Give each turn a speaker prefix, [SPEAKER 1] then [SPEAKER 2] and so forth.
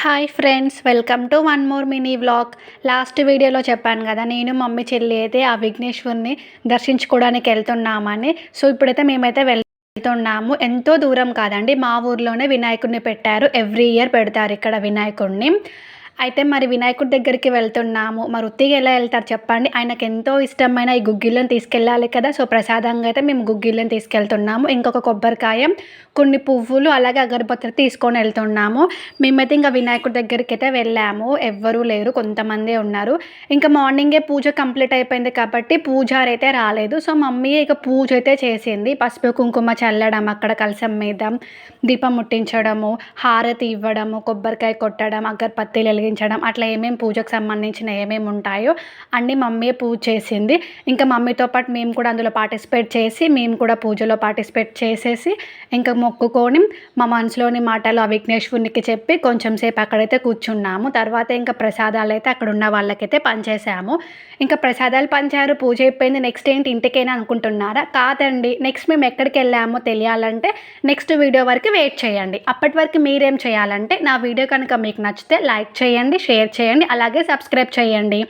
[SPEAKER 1] Hi friends welcome to one more mini vlog last వీడియోలో చెప్పాను కదా నేను మమ్మీ చెల్లి అయితే ఆ విఘ్నేశ్వరుని దర్శించుకోవడానికి వెళ్తున్నామని. సో ఇప్పుడైతే మేమైతే వెళ్తున్నాము. ఎంతో దూరం కాదండి మా ఊర్లోనే వినాయకుడిని పెట్టారు. ఎవ్రీ ఇయర్ పెడతారు ఇక్కడ వినాయకుడిని. అయితే మరి వినాయకుడి దగ్గరికి వెళ్తున్నాము. మరి ఉత్తిగా ఎలా వెళ్తారు చెప్పండి. ఆయనకు ఎంతో ఇష్టమైన ఈ గుగ్గిళ్ళని తీసుకెళ్ళాలి కదా. సో ప్రసాదంగా అయితే మేము గుగ్గిళ్ళని తీసుకెళ్తున్నాము. ఇంకొక కొబ్బరికాయ కొన్ని పువ్వులు అలాగే అగరబత్తులు తీసుకొని వెళ్తున్నాము. మేమైతే ఇంకా వినాయకుడి దగ్గరికి అయితే వెళ్ళాము. ఎవ్వరూ లేరు కొంతమందే ఉన్నారు. ఇంకా మార్నింగే పూజ కంప్లీట్ అయిపోయింది కాబట్టి పూజారి అయితే రాలేదు. సో మమ్మీ ఇక పూజ అయితే చేసింది. పసుపు కుంకుమ చల్లడం అక్కడ కలసం మీద దీపం ముట్టించడము హారతి ఇవ్వడము కొబ్బరికాయ కొట్టడం అగరబత్తీలు వెలిగించడం అట్లా ఏమేమి పూజకు సంబంధించిన ఏమేమి ఉంటాయో అన్నీ మమ్మీ పూజ చేసింది. ఇంకా మమ్మీతో పాటు మేము కూడా అందులో పార్టిసిపేట్ చేసి మేము కూడా పూజలో పార్టిసిపేట్ చేసేసి ఇంకా మొక్కుకొని మా మనసులోని మాటలు ఆ విఘ్నేశ్వరునికి చెప్పి కొంచెం సేపు అక్కడైతే కూర్చున్నాము. తర్వాత ఇంకా ప్రసాదాలు అయితే అక్కడ ఉన్న వాళ్ళకైతే పనిచేసాము ఇంకా ప్రసాదాలు పంచారు పూజ అయిపోయింది. నెక్స్ట్ ఏంటి ఇంటికైనా అనుకుంటున్నారా? కాదండి. నెక్స్ట్ మేము ఎక్కడికి వెళ్ళామో తెలియాలంటే నెక్స్ట్ వీడియో వరకు వెయిట్ చేయండి. అప్పటి వరకు మీరేం చేయాలంటే నా వీడియో కనుక మీకు నచ్చితే లైక్ చేయండి. చేయండి షేర్ చేయండి అలాగే సబ్స్క్రైబ్ చేయండి.